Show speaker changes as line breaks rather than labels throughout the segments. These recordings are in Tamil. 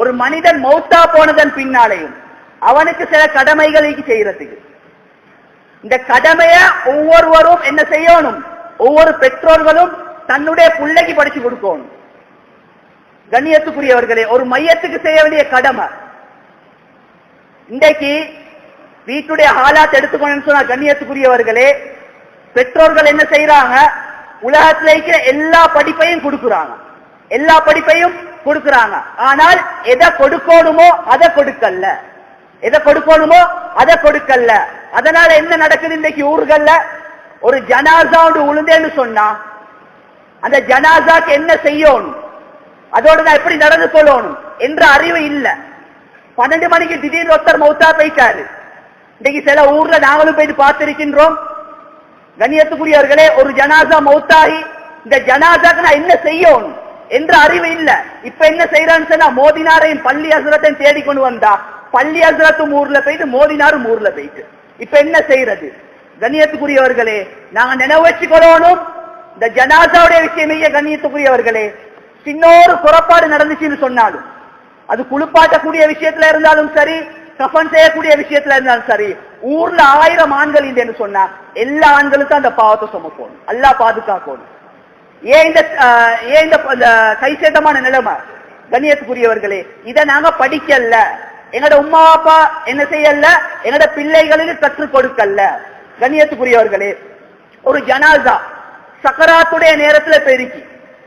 ஒரு மனிதன் மௌத்தா போனதன் பின்னாலேயும் அவனுக்கு சில கடமைகளை செய்யறதுக்கு. இந்த கடமைய ஒவ்வொருவரும் என்ன செய்யணும்? ஒவ்வொரு பெற்றோர்களும் தன்னுடைய பிள்ளைக்கு படிச்சு கொடுக்கணும். கண்ணியத்துக்குரியவர்களே ஒரு மையத்துக்கு செய்ய வேண்டிய கடமை. இன்றைக்கு வீட்டுடைய ஹாலாத் எடுத்துக்கணும்னு சொன்னா கண்ணியத்துக்குரியவர்களே பெற்றோர்கள் என்ன செய்யறாங்க உலகத்துல இருக்கிற எல்லா படிப்பையும் கொடுக்குறாங்க. எல்லா படிப்பையும் கொடுக்குறாங்க. ஆனால் எதை கொடுக்கணுமோ அதை கொடுக்கல. எதை கொடுக்கணுமோ அதை கொடுக்கல. அதனால என்ன நடக்குது இன்னைக்கு ஊர்கள்ல? ஒரு ஜனாசா ஒன்று உளுந்தேன்னு சொன்னா அந்த ஜனாசாக்கு என்ன செய்யணும்? அதோட நான் எப்படி நடந்து கொள்ளணும் என்ற அறிவு இல்ல. பன்னெண்டு மணிக்கு திடீர்னு ஒருத்தர் மௌத்தா போயிட்டாரு. இன்னைக்கு சில ஊர்ல நாங்களும் போயிட்டு பார்த்திருக்கின்றோம். கண்ணியத்துக்குரியவர்களே ஒரு ஜனாசா மௌத்தாகி இந்த ஜனாசாக்கு நான் என்ன செய்யணும்? என்ற அறிவு இல்ல. இப்ப என்ன செய்யறான்னு சொன்னா மோதினாரையும் பள்ளி அசுரத்தையும் தேடி கொண்டு வந்தா பள்ளி அசுரத்தும் ஊர்ல போயிட்டு மோதினாரும் ஊர்ல போயிட்டு. இப்ப என்ன செய்யறது கண்ணியத்துக்குரியவர்களே நாங்க நினைவு வச்சுக்கொள்ளணும். இந்த ஜனாசாவுடைய விஷயமே கண்ணியத்துக்குரியவர்களே? சின்னோரு புறப்பாடு நடந்துச்சுன்னு சொன்னாலும் அது குளிப்பாட்டக்கூடிய விஷயத்துல இருந்தாலும் சரி கஃபன் செய்யக்கூடிய விஷயத்துல இருந்தாலும் சரி ஊர்ல ஆயிரம் ஆண்கள் இல்லைன்னு சொன்னா எல்லா ஆண்களுக்கும் அந்த பாவத்தை சுமக்கணும் அல்லா பாதுகாக்கணும். ஏன் இந்த ஏன் இந்த கைசேதமான நிலைமை? கண்ணியத்துக்குரியவர்களே இதை நாங்க படிக்கல எங்கட உமா அப்பா என்ன செய்யல எங்கட பிள்ளைகளுக்கு கற்றுக் கொடுக்கல கண்ணியத்துக்குரியவர்களே ஒரு ஜனாசா சக்கராத்துடைய நேரத்துல பெருக்கி.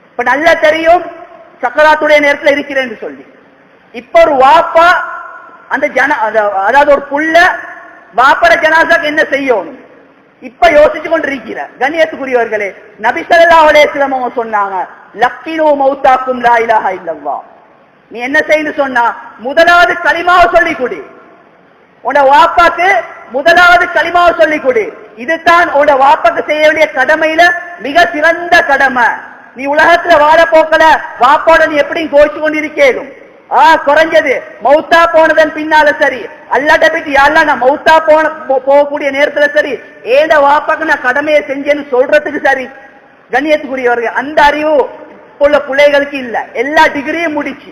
இப்ப நல்லா தெரியும் சக்கராத்துடைய நேரத்துல இருக்கிறேன்னு சொல்லி. இப்ப ஒரு வாப்பா அந்த ஜன அத- அதாவது ஒரு புள்ள வாப்பட ஜனாசாக்கு என்ன செய்யணும்? இப்ப யோசிச்சு கொண்டிருக்கிற கண்ணியத்துக்குரியவர்களே நபி ஸல்லல்லாஹு சொன்னாங்க லக்கினோ மௌத்தாக்கும் லாயிலாக இல்லவா நீ என்ன செய்யணும் சொன்னா முதலாவது களிமாவை சொல்லி கொடு. உன வாப்பாக்கு முதலாவது களிமாவை சொல்லி கொடு. இதுதான் உன வாப்பாக்கு செய்ய வேண்டிய கடமையில மிக சிறந்த கடமை. நீ உலகத்துல வாழ போக்கல வாப்போட நீ எப்படி கோச்சு கொண்டிருக்கேனும் ஆ குறைஞ்சது. மௌத்தா போனதன் பின்னால சரி. அல்லாட்ட போயிட்டு யாரெல்லாம் நான் மௌத்தா போன போகக்கூடிய நேரத்துல சரி. ஏத வாப்பாக்கு நான் கடமையை செஞ்சேன்னு சொல்றதுக்கு சரி. கண்ணியத்துக்குரியவர்கள் அந்த அறிவு உள்ள பிள்ளைகளுக்கு இல்ல. எல்லா டிகிரியும் முடிச்சு.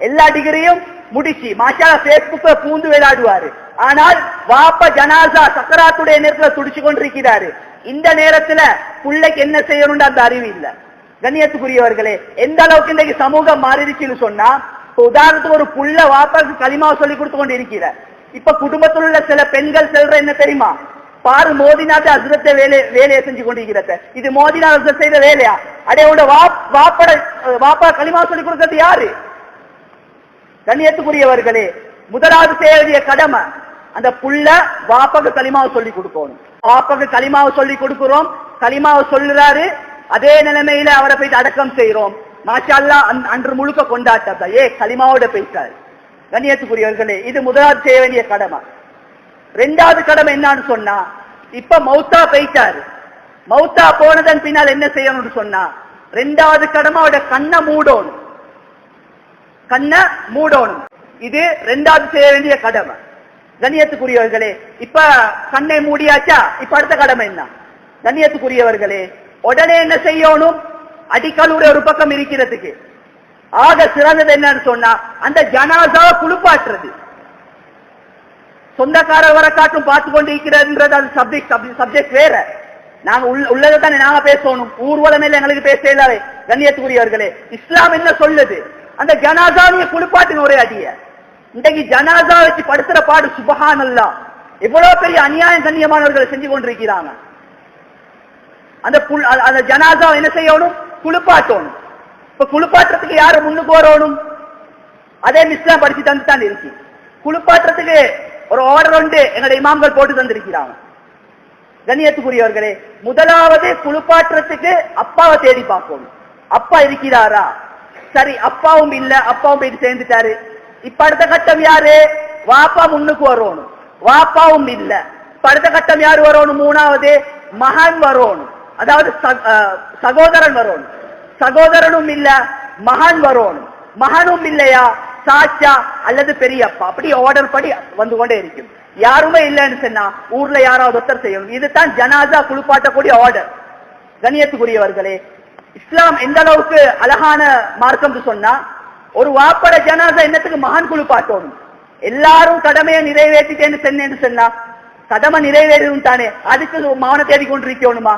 எல்லா டிகிரியும் முடிச்சு. மாஷா பேஸ்புக்ல பூந்து விளையாடுவாரு. ஆனால் வாப்ப ஜனாசா சக்கராத்துடைய நேரத்துல துடிச்சு கொண்டிருக்கிறாரு. இந்த நேரத்துல பிள்ளைக்கு என்ன செய்யணும்னு அந்த அறிவு இல்ல. கண்ணியத்துக்குரியவர்களே எந்த அளவுக்கு இன்னைக்கு சமூகம் மாறிடுச்சுன்னு சொன்னா இப்ப உதாரணத்துக்கு ஒரு புள்ள வாப்பாக்கு களிமாவை சொல்லி கொடுத்து கொண்டு இருக்கிற இப்ப குடும்பத்தில் உள்ள சில பெண்கள் செல்ற என்ன தெரியுமா? பாரு மோதினாட்டு அசுரத்தை வேலை வேலையை செஞ்சு கொண்டிருக்கிறத இது மோதினா அசுரம் செய்த வேலையா? அடையோட வாப் வாப்பட வாப்பா களிமா சொல்லி கொடுக்கறது யாரு? கண்ணியத்துக்குரியவர்களே முதலாவது செய்ய வேண்டிய கடமை அந்த புள்ள வாப்பாக்கு களிமாவை சொல்லி கொடுக்கணும். வாப்பாக்கு களிமாவை சொல்லி கொடுக்கிறோம் களிமாவை சொல்லுறாரு அதே நிலைமையில அவரை போயிட்டு அடக்கம் செய்யறோம் மாஷா அன்று முழுக்க கொண்டாட்டா ஏ களிமாவோட போயிட்டாரு. கண்ணியத்துக்குரியவர்களே இது முதலாவது செய்ய வேண்டிய கடமை. ரெண்டாவது கடமை என்னன்னு சொன்னா இப்ப மௌத்தா போயிட்டாரு. மௌத்தா போனதன் பின்னால் என்ன செய்யணும்னு சொன்னா ரெண்டாவது கடமை அவட கண்ணை மூடணும். கண்ணை மூடணும். இது ரெண்டாவது செய்ய வேண்டிய கடமை. கண்ணியத்துக்குரியவர்களே இப்ப கண்ணை மூடியாச்சா? இப்ப அடுத்த கடமை என்ன? கண்ணியத்துக்குரியவர்களே உடனே என்ன செய்யணும்? அடிக்கலுடைய ஒரு பக்கம் இருக்கிறதுக்கு. ஆக சிறந்தது என்னன்னு சொன்னா அந்த ஜனாசாவை குளிப்பாட்டுறது. சொந்தக்காரர் வர காட்டும் பார்த்து கொண்டு இருக்கிறதுன்றது அது சப்ஜெக்ட் சப்ஜெக்ட் வேற. நாங்க உள்ளதை தானே நாங்க பேசணும். ஊர்வலமே எங்களுக்கு பேச இல்லாவே கண்ணியத்துக்குரியவர்களே. இஸ்லாம் என்ன சொல்லுது? அந்த ஜனாசாவிய குளிப்பாட்டுங்க ஒரே அடிய. இன்றைக்கு ஜனாசா வச்சு படுத்துற பாடு சுபஹான் அல்லா எவ்வளவு பெரிய அநியாயம் கண்ணியமானவர்களை செஞ்சு கொண்டிருக்கிறாங்க. அந்த புல் அந்த ஜனாசா என்ன செய்யணும்? குளிப்பாட்டணும். இப்ப குளிப்பாட்டுறதுக்கு யாரு முன்னுக்கு வரணும்? அதே மிஸ்லாம் படிச்சு தந்து தான் இருக்கு. குளிப்பாட்டுறதுக்கு ஒரு ஆர்டர் உண்டு எங்களுடைய இமாம்கள் போட்டு தந்திருக்கிறாங்க. கண்ணியத்துக்குரியவர்களே முதலாவது குளிப்பாட்டுறதுக்கு அப்பாவை தேடி பார்க்கணும் அப்பா இருக்கிறாரா? சரி அப்பாவும் இல்ல அப்பாவும் போயிட்டு சேர்ந்துட்டாரு. இப்ப அடுத்த கட்டம் யாரு? வாப்பா முன்னுக்கு வரணும். வாப்பாவும் இல்ல. இப்ப அடுத்த கட்டம் யாரு வரணும்? மூணாவது மகன் வரணும். அதாவது ச- அஹ், சகோதரன் வரணும். சகோதரனும் இல்ல மகன் வரணும் மகனும் இல்லையா? சாச்சா அல்லது பெரியப்பா? அப்படி ஆர்டர் படி வந்து கொண்டே இருக்கும். யாருமே இல்லைன்னு சொன்னா ஊர்ல யாராவது ஒருத்தர் செய்யணும். இதுதான் ஜனாஜா குளிப்பாட்டக்கூடிய ஆர்டர் கணியத்துக்குரியவர்களே இஸ்லாம் எந்த அளவுக்கு அழகான மார்க்கம் சொன்னா ஒரு வாப்பட ஜனாஜா என்னத்துக்கு மகான் குளிப்பாட்டணும்? எல்லாரும் கடமையை நிறைவேற்றிட்டேன்னு சொன்னேன்னு சொன்னா கடமை நிறைவேறும் தானே அதுக்கு மௌன தேடி கொண்டிருக்கணுமா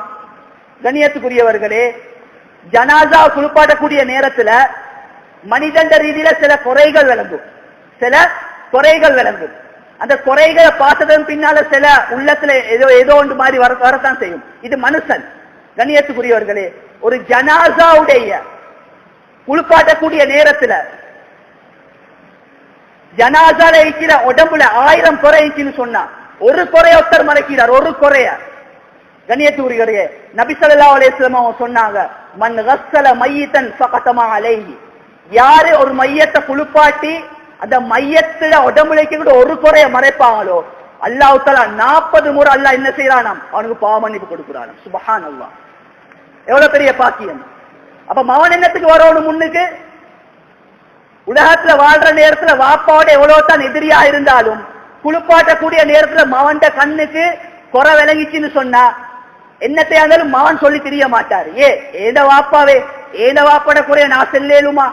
கணியத்துக்குரியவர்களே ஜனாசா குளிப்பாட்டக்கூடிய நேரத்துல மனிதண்ட ரீதியில சில குறைகள் விளங்கும். சில குறைகள் விளங்கும். அந்த குறைகளை பார்த்ததன் பின்னால சில உள்ளத்துல ஏதோ ஏதோ ஒன்று மாதிரி வர வரத்தான் செய்யும். இது மனுஷன். கணியத்துக்குரியவர்களே ஒரு ஜனாசாவுடைய குளிப்பாட்டக்கூடிய நேரத்துல ஜனாசால இருக்கிற உடம்புல ஆயிரம் குறை இருக்குன்னு சொன்னா ஒரு குறைய ஒருத்தர் மறைக்கிறார் ஒரு குறைய. கண்ணியத்துக்குரியவர்களே நபி ஸல்லல்லாஹு அலைஹி சொன்னாங்க மண் ரசல மையத்தன் ஃபகதமா அலைஹி. யாரு ஒரு மையத்தை குளிப்பாட்டி அந்த மையத்துல உடம்புலைக்கு கூட ஒரு குறைய மறைப்பாங்களோ அல்லாஹ் தஆலா 40 முறை அல்லாஹ் என்ன செய்யறானாம் அவனுக்கு பாவமன்னிப்பு மன்னிப்பு சுபஹான் அல்லா எவ்வளவு பெரிய பாக்கியம். அப்ப மவன் என்னத்துக்கு வரணும் முன்னுக்கு? உலகத்துல வாழ்ற நேரத்துல வாப்பாவோட எவ்வளவு தான் எதிரியா இருந்தாலும் குளிப்பாட்டக்கூடிய நேரத்துல மவன்ட கண்ணுக்கு குறை விளங்கிச்சுன்னு சொன்னா என்னத்தையா இருந்தாலும் மவன் சொல்லி தெரிய மாட்டாரு. ஏ ஏத வாப்பாவே ஏத வாப்பாட குறைய நான் செல்லேலுமா?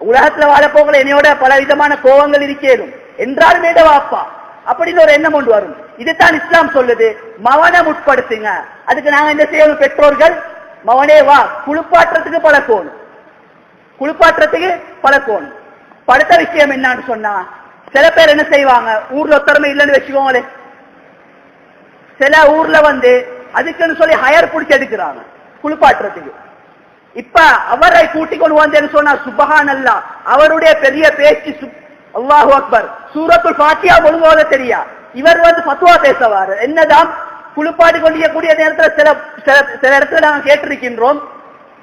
உலகத்துல வாழ என்னையோட பல விதமான கோவங்கள் இருக்கேனும் என்றாலும் ஏத வாப்பா? அப்படின்னு ஒரு எண்ணம் கொண்டு வரும். இதுதான் இஸ்லாம் சொல்லுது. மவனை முற்படுத்துங்க. அதுக்கு நாங்க என்ன செய்யணும் பெற்றோர்கள்? மவனே வா குளிப்பாட்டுறதுக்கு பழக்கணும் குளிப்பாட்டுறதுக்கு பழக்கணும் படுத்த விஷயம் என்னன்னு சொன்னா சில பேர் என்ன செய்வாங்க? ஊர்ல ஒத்தரமை இல்லைன்னு வச்சுக்கோங்களே சில ஊர்ல வந்து அதுக்குன்னு சொல்லி ஹயர் பிடிச்சி எடுக்கிறாங்க. குளிப்பாட்டுறதுக்கு. இப்ப அவரை கூட்டிக் கொண்டு வந்தேன்னு சொன்னா சுபஹான் அல்லா அவருடைய பெரிய பேச்சு அல்லாஹு அக்பர். சூரத்துல் பாட்டியா ஒழுங்காக தெரியா? இவர் வந்து பத்துவா பேசவாரு. என்னதான்? குளிப்பாடு கொண்டியக்கூடிய நேரத்துல சில சில சில இடத்துல நாங்க கேட்டிருக்கின்றோம்.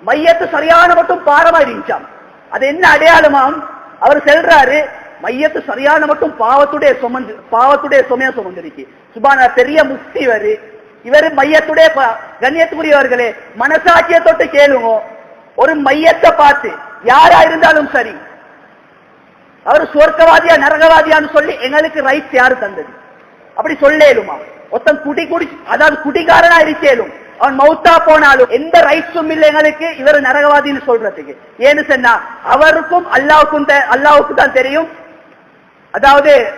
மையத்து சரியான மட்டும் பாரமா இருந்துச்சாம். அது என்ன அடையாளமாம்? அவர் செல்றாரு மையத்து சரியான மட்டும் பாவத்துடைய சுமந்து பாவத்துடைய சுமையா சுமந்திருக்கு. சுபான பெரிய முக்தி வரு இவரு மையத்துடைய கண்ணியத்துக்குரியவர்களே மனசாட்சியை தொட்டு கேளுங்க. ஒரு மையத்தை பார்த்து யாரா இருந்தாலும் சரி. அவர் சுவர்க்கவாதியா நரகவாதியான்னு சொல்லி எங்களுக்கு ரைட்ஸ் யாரு தந்தது? அப்படி சொல்லேலுமா. ஒருத்தன் குடி குடி அதாவது குடிகாரனா இருக்கேலும் அவன் மௌத்தா போனாலும் எந்த ரைட்ஸும் இல்லை எங்களுக்கு இவர் நரகவாதின்னு சொல்றதுக்கு. ஏன்னு சொன்னா அவருக்கும் அல்லாவுக்கும் தெ- அல்லாவுக்கு தான் தெரியும். அதாவது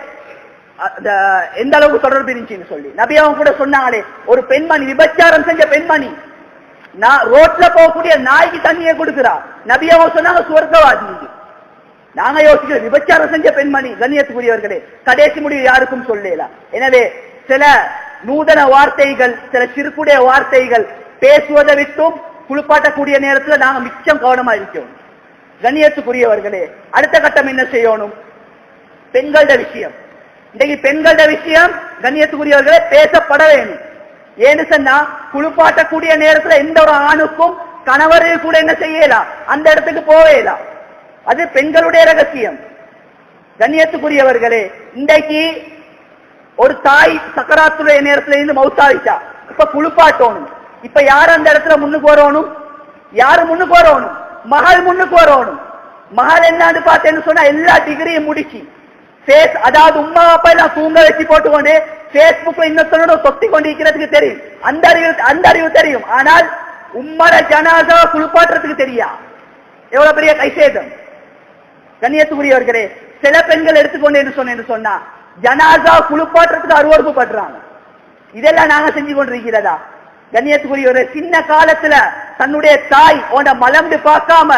எந்த அளவுக்கு தொடர்பு இருந்துச்சுன்னு சொல்லி. நபி அவங்க கூட சொன்னாங்களே ஒரு பெண்மணி விபச்சாரம் செஞ்ச பெண்மணி நான் ரோட்ல போகக்கூடிய நாய்க்கு தண்ணியை கொடுக்கிறா. நபி அவங்க சொன்னாங்க சுவர்க்கவாதி. நாங்க யோசிக்கிறோம் விபச்சாரம் செஞ்ச பெண்மணி கண்ணியத்துக்குரியவர்களே கடைசி முடிவு யாருக்கும் சொல்லலாம் எனவே சில நூதன வார்த்தைகள் சில சிறுக்குடைய வார்த்தைகள் பேசுவதை விட்டும் குளிப்பாட்டக்கூடிய நேரத்துல நாங்க மிச்சம் கவனமா இருக்கோம். கண்ணியத்துக்குரியவர்களே அடுத்த கட்டம் என்ன செய்யணும்? பெண்களோட விஷயம். இன்றைக்கு பெண்களோட விஷயம் கண்ணியத்துக்குரியவர்களே பேசப்பட வேணும் ஏன்னு சொன்னா குளிப்பாட்டக்கூடிய நேரத்துல எந்த ஒரு ஆணுக்கும் கணவர் கூட என்ன செய்யலாம் அந்த இடத்துக்கு போவேலாம் அது பெண்களுடைய ரகசியம். கண்ணியத்துக்குரியவர்களே இன்றைக்கு ஒரு தாய் சக்கராத்துடைய நேரத்துல இருந்து மௌசாவிச்சா இப்ப குளிப்பாட்டணும். இப்ப யார் அந்த இடத்துல முன்னுக்கு வரணும்? யாரு முன்னுக்கு வரணும்? மகள் முன்னுக்கு வரணும். மகள் என்னன்னு பார்த்தேன்னு சொன்னா எல்லா டிகிரியும் முடிச்சு. ஃபேஸ் அதாவது உமா அப்பா எல்லாம் தூங்க வச்சு போட்டுக்கொண்டு பேஸ்புக்ல இன்னொருத்தனோட சொத்தி கொண்டு இருக்கிறதுக்கு தெரியும். அந்த அறிவு அந்த அறிவு தெரியும். ஆனால் உம்மர ஜனாதா குளிப்பாட்டுறதுக்கு தெரியா? எவ்வளவு பெரிய கைசேதம்? கண்ணியத்துக்குரியவர்களே சில பெண்கள் எடுத்துக்கொண்டு என்று சொன்னேன்னு சொன்னா ஜனாதா குளிப்பாட்டுறதுக்கு அருவறுப்பு படுறாங்க. இதெல்லாம் நாங்க செஞ்சு கொண்டிருக்கிறதா? கண்ணியத்துக்குரியவரே சின்ன காலத்துல தன்னுடைய தாய் உன மலர்ந்து பார்க்காம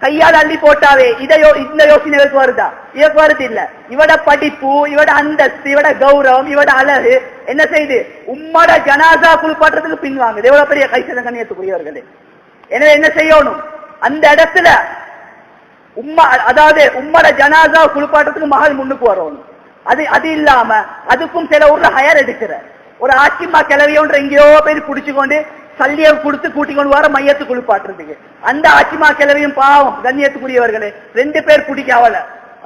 கையால் அள்ளி போட்டாவே இதை யோ- இந்த யோசனைகளுக்கு வருதா? இவருக்கு வருது இல்ல. இவட படிப்பு இவட அந்தஸ்து இவட கௌரவம் இவட அழகு. என்ன செய்யுது உம்மட ஜனாசா குளிப்பாட்டுறதுக்கு பின்வாங்குது எவ்வளவு பெரிய கைசன கண்ணியத்துக்குரியவர்களே. எனவே என்ன செய்யணும்? அந்த இடத்துல உம்மா அதாவது உம்மட ஜனாசா குளிப்பாட்டுறதுக்கு மகள் முன்னுக்கு வரணும். அது அது இல்லாம அதுக்கும் சில ஊர்ல ஹயர் எடுக்கிற. ஒரு ஆச்சிமா கிளவியோன்ற எங்கேயோ பேர் பிடிச்சு கொண்டு சல்லியம் கொடுத்து கூட்டி கொண்டு வர மையத்து குளிப்பாட்டுறதுக்கு அந்த ஆச்சிமா கிளவியும் பாவம் கண்ணியத்துக்குரியவர்களே ரெண்டு பேர் பிடிக்க அவளை.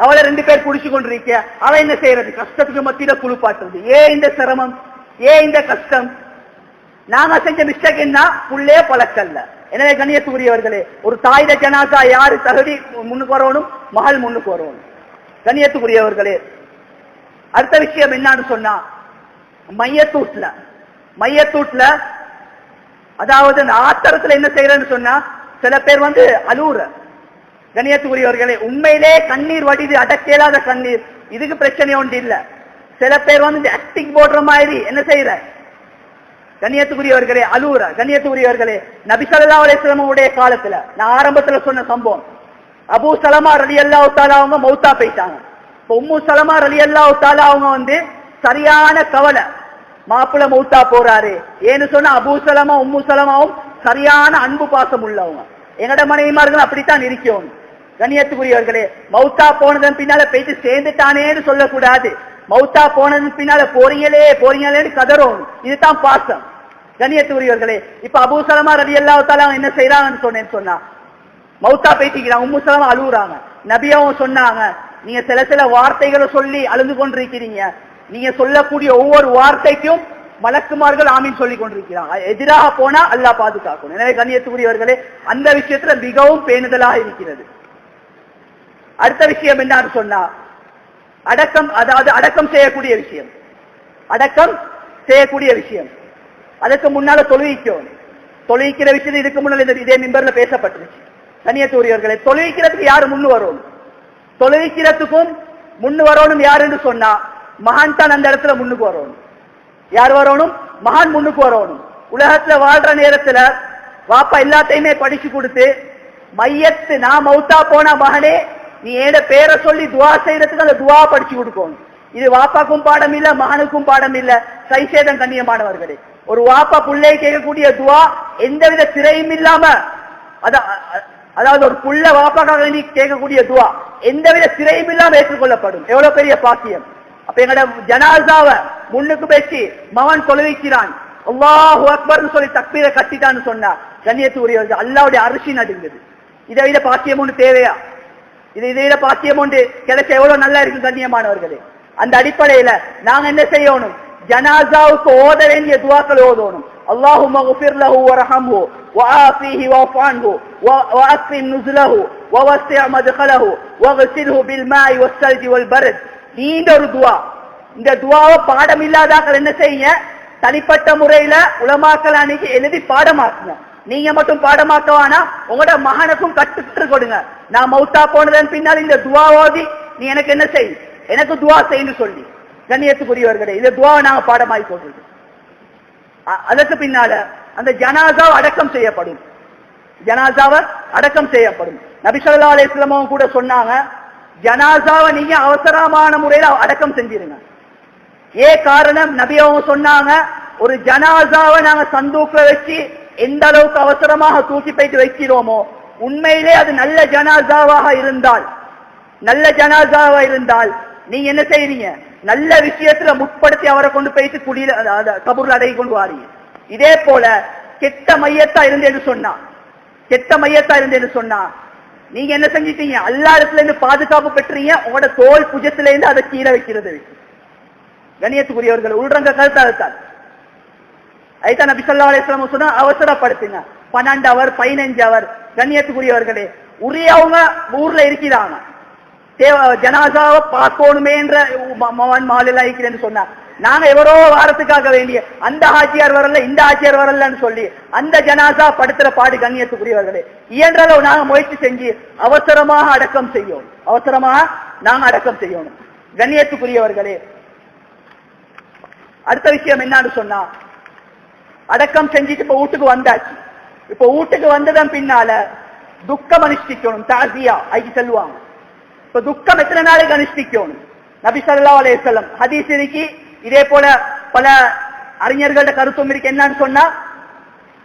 அவளை ரெண்டு பேர் புடிச்சு கொண்டிருக்க. அவ என்ன செய்யறது? கஷ்டத்துக்கு மத்தியில குளிப்பாட்டுறது. ஏன் இந்த சிரமம்? ஏன் இந்த கஷ்டம்? நாம செஞ்ச மிஸ்டேக் என்ன? புள்ளே பழக்கல்ல. எனவே கண்ணியத்துக்குரியவர்களே ஒரு தாயிட ஜனாசா யாரு? தகுதி முன்னுக்கு வரணும் மகள் முன்னுக்கு வரணும். கண்ணியத்துக்குரியவர்களே அடுத்த விஷயம் என்னன்னு சொன்னா மையத்தூட்ல மையத்தூட்ல அதாவது அந்த ஆத்திரத்துல என்ன செய்யறேன்னு சொன்னா சில பேர் வந்து அலூர கணியத்துக்குரியவர்களே உண்மையிலே கண்ணீர் வடிது அடக்கேலாத கண்ணீர். இதுக்கு பிரச்சனை ஒன்று இல்ல. சில பேர் வந்து ஆக்டிங் போடுற மாதிரி என்ன செய்யற? கண்ணியத்துக்குரியவர்களே அலூர கண்ணியத்துக்குரியவர்களே நபிசல்லா அலிஸ்லமுடைய உடைய காலத்துல நான் ஆரம்பத்துல சொன்ன சம்பவம். அபு சலமா ரலி தஆலா அவங்க மௌத்தா போயிட்டாங்க. இப்போ உம்மு சலமா ரலியல்லாஹு தஆலா அவங்க வந்து சரியான கவலை மாப்பிள்ள மௌத்தா போறாரு. ஏன்னு சொன்னா அபூசலமா உம்முசலமாவும் உம்மு சலமாவும் சரியான அன்பு பாசம் உள்ளவங்க. எங்கட மனைவிமார்கள் அப்படித்தான் இருக்கும் கண்ணியத்துக்குரியவர்களே மௌத்தா போனதன் பின்னால போயிட்டு சேர்ந்துட்டானேன்னு சொல்லக்கூடாது. மௌத்தா போனதன் பின்னால போறீங்களே போறீங்களேன்னு கதறும். இதுதான் பாசம். கண்ணியத்துக்குரியவர்களே இப்ப அபூசலமா ரவி எல்லாத்தாலும் அவன் என்ன செய்யறாங்கன்னு சொன்னேன்னு சொன்னா மௌத்தா பேசிக்கிறாங்க உம்மு சலமா அழுகுறாங்க நபியாவும் சொன்னாங்க நீங்க சில சில வார்த்தைகளை சொல்லி அழுந்து கொண்டிருக்கிறீங்க. நீங்க சொல்லக்கூடிய ஒவ்வொரு வார்த்தைக்கும் மலக்குமார்கள் ஆமீன் சொல்லிக் கொண்டிருக்கிறாங்க. எதிராக போனா அல்லாஹ் பாதுகாக்கணும். எனவே கண்ணியத்துக்குரியவர்களே அந்த விஷயத்துல மிகவும் பேணுதலாக இருக்கிறது. அடுத்த விஷயம் என்னன்னு சொன்னா அடக்கம் அதாவது அடக்கம் செய்யக்கூடிய விஷயம். அடக்கம் செய்யக்கூடிய விஷயம். அதுக்கு முன்னால தொழுவிக்கும் தொழுவிக்கிற விஷயம் இதுக்கு முன்னால் இந்த இதே மிம்பர்ல பேசப்பட்டுருச்சு. கண்ணியத்துக்குரியவர்களே தொழுவிக்கிறதுக்கு யாரு முன்னு வரும்? தொழுவிக்கிறதுக்கும் முன்னு வரணும் யாருன்னு சொன்னா மகான் தான் அந்த இடத்துல முன்னுக்கு வரணும். யார் வரணும்? மகான் முன்னுக்கு வரணும். உலகத்துல வாழ்ற நேரத்துல வாப்பா எல்லாத்தையுமே படிச்சு கொடுத்து மையத்து நான் மௌத்தா போன மகனே நீ ஏட பேரை சொல்லி துவா செய்யறதுக்கு அந்த துவா படிச்சு கொடுக்கணும். இது வாப்பாக்கும் பாடம் இல்ல மகனுக்கும் பாடம் இல்ல சைசேதம் கண்ணியமானவர்களே ஒரு வாப்பா புள்ளையை கேட்கக்கூடிய துவா எந்தவித திரையும் இல்லாம அதாவது ஒரு புள்ள வாப்பாக்காக நீ கேட்கக்கூடிய துவா எந்தவித திரையும் இல்லாம ஏற்றுக்கொள்ளப்படும். எவ்வளவு பெரிய பாக்கியம். அப்ப எங்கட ஜனாசாவ முன்னுக்கு பேசி மகன் தொலைவிக்கிறான் அல்லாஹு அக்பர்னு சொல்லி தக்பீரை கட்டிட்டான்னு சொன்னா கண்ணியத்து உரியவர்கள் அல்லாவுடைய அரிசி நடுங்குது இதை விட பாக்கியம் ஒன்று தேவையா இது இதை விட பாக்கியம் ஒன்று கிடைச்ச எவ்வளவு நல்லா இருக்கு கண்ணியமானவர்களே அந்த அடிப்படையில நாங்க என்ன செய்யணும் ஜனாசாவுக்கு ஓத வேண்டிய துவாக்கள் ஓதணும் اللهم اغفر له وارحمه وعافيه واعف عنه و- واكرم نزله ووسع مدخله واغسله بالماء والثلج والبرد நீண்ட ஒரு துவா. இந்த துவாவை பாடம் இல்லாதாக்கள் என்ன செய்யுங்க? தனிப்பட்ட முறையில உலமாக்கல் அணுகி எழுதி பாடமாக்குங்க. நீங்க மட்டும் பாடமாக்க வேணா உங்களோட மகனுக்கும் கற்றுக்கிட்டு கொடுங்க. நான் மௌத்தா போனதன் பின்னால் இந்த துவா ஓதி நீ எனக்கு என்ன செய்? எனக்கு துவா செய்யு சொல்லி. கண்ணியத்துக்குரியவர்களே இந்த துவாவை நாங்க பாடமாக்கி போடுறது. அதற்கு பின்னால அந்த ஜனாசா அடக்கம் செய்யப்படும். ஜனாசாவை அடக்கம் செய்யப்படும். நபிசல்லா ஸல்லல்லாஹு கூட சொன்னாங்க ஜனாசாவை நீங்க அவசரமான முறையில அடக்கம் செஞ்சிருங்க. ஏ காரணம்? நபி அவங்க சொன்னாங்க ஒரு ஜனாசாவை நாங்க சந்தூக்க வச்சு எந்த அளவுக்கு அவசரமாக தூக்கி போயிட்டு வைக்கிறோமோ உண்மையிலே அது நல்ல ஜனாசாவாக இருந்தால் நல்ல ஜனாசாவா இருந்தால் நீங்க என்ன செய்றீங்க? நல்ல விஷயத்துல முற்படுத்தி அவரை கொண்டு போயிட்டு குடியில அத- கபூர்ல அடகி கொண்டு வாரீங்க. இதே போல கெட்ட மையத்தா இருந்தேன்னு சொன்னா கெட்ட மையத்தா இருந்தேன்னு சொன்னா நீங்க என்ன செஞ்சிட்டீங்க? எல்லா இடத்துல இருந்து பாதுகாப்பு பெற்றீங்க. உங்களோட தோல் புஜத்துல இருந்து அதை கீழே வைக்கிறது. கணியத்துக்குரியவர்கள் உள்றங்க கருத்து அதுதான் ஐதான் நபி சொல்லா அலிஸ்லாம் சொன்னா அவசரப்படுத்துங்க. பன்னெண்டு அவர் பதினஞ்சு அவர் கண்ணியத்துக்குரியவர்களே உரியவங்க ஊர்ல இருக்கிறாங்க. ஜனாசாவை பார்க்கணுமேன்ற ம- மகன் சொன்னார் இருக்கிறேன்னு சொன்னா நாங்க எவரோ வாரத்துக்காக வேண்டிய அந்த ஆட்சியார் வரல இந்த ஆட்சியார் வரலன்னு சொல்லி அந்த ஜனாசா படுத்துற பாடு கண்ணியத்துக்குரியவர்களே இயன்றளவு நாங்க முயற்சி செஞ்சு அவசரமாக அடக்கம் செய்யணும். அவசரமாக நாங்க அடக்கம் செய்யணும். கண்ணியத்துக்குரியவர்களே அடுத்த விஷயம் என்னன்னு சொன்னா அடக்கம் செஞ்சுட்டு இப்ப வீட்டுக்கு வந்தாச்சு. இப்ப வீட்டுக்கு வந்ததன் பின்னால துக்கம் அனுஷ்டிக்கணும். தாசியா ஐக்கு செல்வாங்க. இப்ப துக்கம் எத்தனை நாளைக்கு அனுஷ்டிக்கணும் நபி ஸல்லல்லாஹு அலைஹி வஸல்லம் ஹதீஸ் இதே போல பல அறிஞர்களோட கருத்தும் இருக்கு என்னன்னு சொன்னா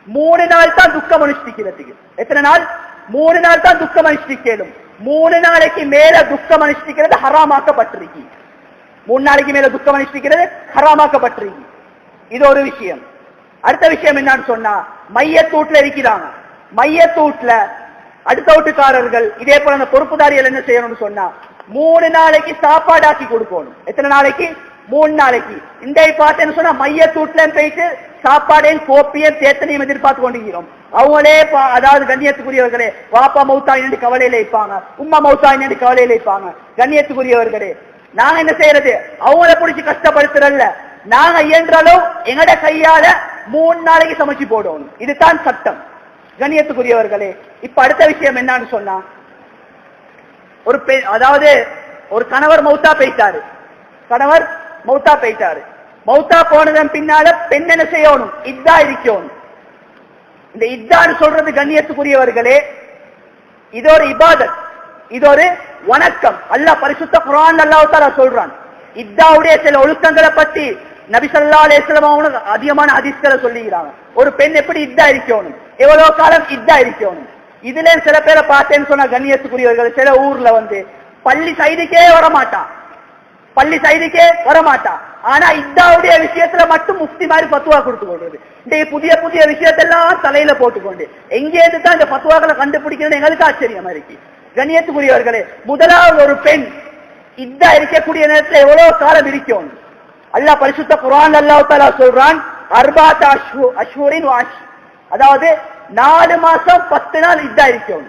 மூணு நாள் தான் துக்கம் அனுஷ்டிக்கிறதுக்கு எத்தனை நாள் மூணு நாள் தான் துக்கம் அனுஷ்டிக்கலும் மூணு நாளைக்கு மேல துக்கம் அனுஷ்டிக்கிறது ஹராமாக்கப்பட்டிருக்கு மூணு நாளைக்கு மேல துக்கம் அனுஷ்டிக்கிறது ஹராமாக்கப்பட்டிருக்கு இது ஒரு விஷயம் அடுத்த விஷயம் என்னன்னு சொன்னா மையத்தூட்ல இருக்கிறாங்க மையத்தூட்ல அடுத்த வீட்டுக்காரர்கள் இதே போல அந்த பொறுப்புதாரிகள் என்ன செய்யணும்னு சொன்னா மூணு நாளைக்கு சாப்பாடு ஆக்கி கொடுக்கணும். எத்தனை நாளைக்கு? மூணு நாளைக்கு. இந்த பார்த்தேன்னு சொன்னா மையத்தூட்ல போயிட்டு சாப்பாடையும் கோப்பையும் தேத்தனையும் எதிர்பார்த்து கொண்டிருக்கிறோம். அவங்களே பா- அதாவது கண்ணியத்துக்குரியவர்களே வாப்பா மௌத்தாய் கவலையில வைப்பாங்க உம்மா மௌத்தாய் கவலையில வைப்பாங்க கண்ணியத்துக்குரியவர்களே. நாங்க என்ன செய்யறது? அவங்கள பிடிச்சி கஷ்டப்படுத்துறல்ல. நாங்க இயன்றாலும் எங்கட கையால மூணு நாளைக்கு சமைச்சு போடணும். இதுதான் சட்டம். கணியத்துக்குரியவர்களே இப்ப அடுத்த விஷயம் என்னன்னு சொன்னா ஒரு பெண் அதாவது ஒரு கணவர் மௌத்தா போயிட்டாரு. கணவர் மௌத்தா போயிட்டாரு. மௌத்தா போனதன் பின்னால பெண் என்ன செய்யணும்? இதா இருக்கணும். இந்த இத்தான்னு சொல்றது கண்ணியத்துக்குரியவர்களே இது ஒரு இபாதத் இது ஒரு வணக்கம். அல்லாஹ் பரிசுத்த குரான் அல்லாஹ் சொல்றான். இத்தாவுடைய சில ஒழுக்கங்களை பத்தி நபி ஸல்லல்லாஹு அதிகமான அதிர்ஷ்டரை சொல்லிக்கிறாங்க. ஒரு பெண் எப்படி இதா இருக்கணும் எவ்வளவு காலம் இதா இருக்கணும் இதுல சில பேரை பார்த்தேன்னு சொன்னா கண்ணியத்துக்குரியவர்கள் சில ஊர்ல வந்து பள்ளி சைடுக்கே வரமாட்டான் பள்ளி சைடுக்கே வரமாட்டான் ஆனா இதாவுடைய விஷயத்துல மட்டும் முஃப்தி மாதிரி பத்துவா கொடுத்து கொள்றது இந்த புதிய புதிய விஷயத்தெல்லாம் தலையில போட்டுக்கொண்டு எங்கேருந்து தான் இந்த பத்துவாக்களை கண்டுபிடிக்கிறது எங்களுக்கு ஆச்சரியமா இருக்கு. கண்ணியத்துக்குரியவர்களே முதலாவது ஒரு பெண் இதா இருக்கக்கூடிய நேரத்துல எவ்வளவு காலம் இருக்கணும் அல்லாஹ் பரிசுத்த குரான் அல்லாஹ் சொல்றான் அர்பாத் அஷ்ஹு அஷ்ஹுரின் வாஷ் அதாவது நாலு மாசம் பத்து நாள் இதாயிருக்கும்